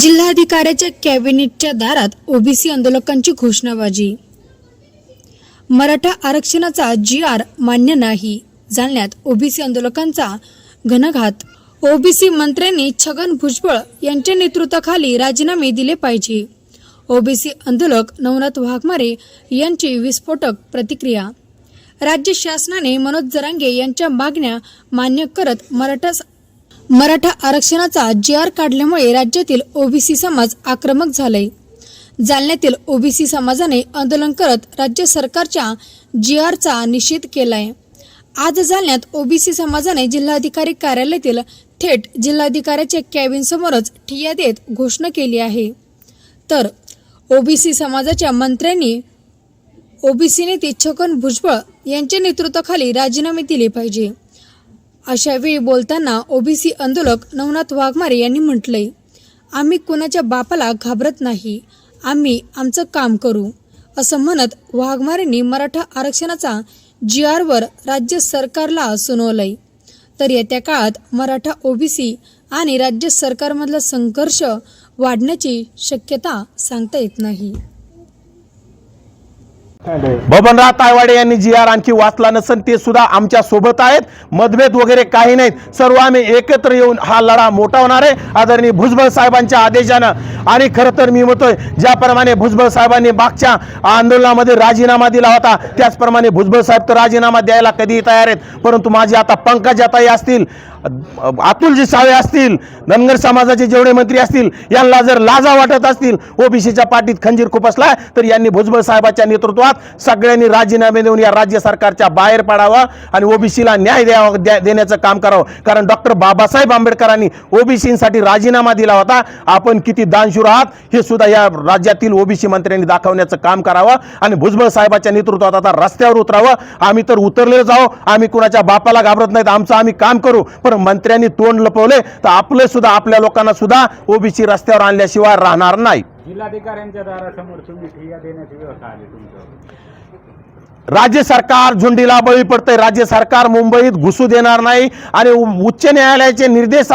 जिल्हाधिकाऱ्याच्या कॅबिनेटच्या दारात ओबीसी आंदोलकांची घोषणाबाजी. मराठा आरक्षणाचा जी आर मान्य नाही जालन्यात ओबीसी आंदोलकांचा घनघात. ओबीसी मंत्र्यांनी छगन भुजबळ यांच्या नेतृत्वाखाली राजीनामे दिले पाहिजे. ओबीसी आंदोलक नवनाथ वाघमारे यांची विस्फोटक प्रतिक्रिया. राज्य शासनाने मनोज जरांगे यांच्या मागण्या मान्य करत मराठा मराठा आरक्षणाचा जी आर काढल्यामुळे राज्यातील ओबीसी समाज आक्रमक झालाय. जालन्यातील ओबीसी समाजाने आंदोलन करत राज्य सरकारच्या जी आरचा निषेध केलाय. आज जालन्यात ओबीसी समाजाने जिल्हाधिकारी कार्यालयातील थेट जिल्हाधिकाऱ्याच्या कॅबिन समोरच ठिय्या देत घोषणा केली आहे. तर ओबीसी समाजाच्या मंत्र्यांनी ओबीसी नेते छगन भुजबळ यांच्या नेतृत्वाखाली राजीनामे दिले पाहिजे. अशा वेळी बोलताना ओबीसी आंदोलक नवनाथ वाघमारे यांनी म्हटलंय आम्ही कुणाच्या बापाला घाबरत नाही आम्ही आमचं काम करू असं म्हणत वाघमारेंनी मराठा आरक्षणाचा जी आरवर राज्य सरकारला सुनावलंय. तर येत्या काळात मराठा ओबीसी आणि राज्य सरकारमधला संघर्ष वाढण्याची शक्यता सांगता येत नाही. बबनराव तायवाडे यांनी जी आर आणखी वाचला नसेल ते सुद्धा आमच्यासोबत आहेत. मतभेद वगैरे काही नाहीत. सर्व आम्ही एकत्र येऊन हा लढा मोठा होणार आहे. आदरणीय भुजबळ साहेबांच्या आदेशानं. आणि खरं तर मी म्हणतोय ज्याप्रमाणे भुजबळ साहेबांनी मागच्या आंदोलनामध्ये राजीनामा दिला होता त्याचप्रमाणे भुजबळ साहेब तर राजीनामा द्यायला कधीही तयार आहेत. परंतु माझे आता पंकजाताई असतील. अतुलजी सावे असतील धनगर समाजाचे जेवढे मंत्री असतील यांना जर लाजा वाटत असतील ओबीसीच्या पाठीत खंजीर खुपसला तर यांनी भुजबळ साहेबाच्या नेतृत्वात सगळ्यांनी राजीनामे देऊन या राज्य सरकारच्या बाहेर पडावा आणि ओबीसीला न्याय द्यावा द्या- देण्याचं काम करावं. कारण डॉक्टर बाबासाहेब आंबेडकरांनी ओबीसीसाठी राजीनामा दिला होता. आपण किती दानशूर आहात हे सुद्धा या राज्यातील ओबीसी मंत्र्यांनी दाखवण्याचं काम करावं आणि भुजबळ साहेबाच्या नेतृत्वात आता रस्त्यावर उतरावं. आम्ही तर उतरले जाऊ आम्ही कुणाच्या बापाला घाबरत नाहीत. आमचं आम्ही काम करू. पण मंत्र्यांनी तोंड लपवले तर आपले सुद्धा आपल्या लोकांना सुद्धा ओबीसी रस्त्यावर आणल्याशिवाय राहणार नाही. जिल्हाधिकाऱ्यांच्या दारासमोर तुम्ही ठिय्या देण्याची व्यवस्था आली तुमचं राज्य सरकार झुंडीला बळी पडतंय. राज्य सरकार मुंबईत घुसू देणार नाही आणि उच्च न्यायालयाचे निर्देश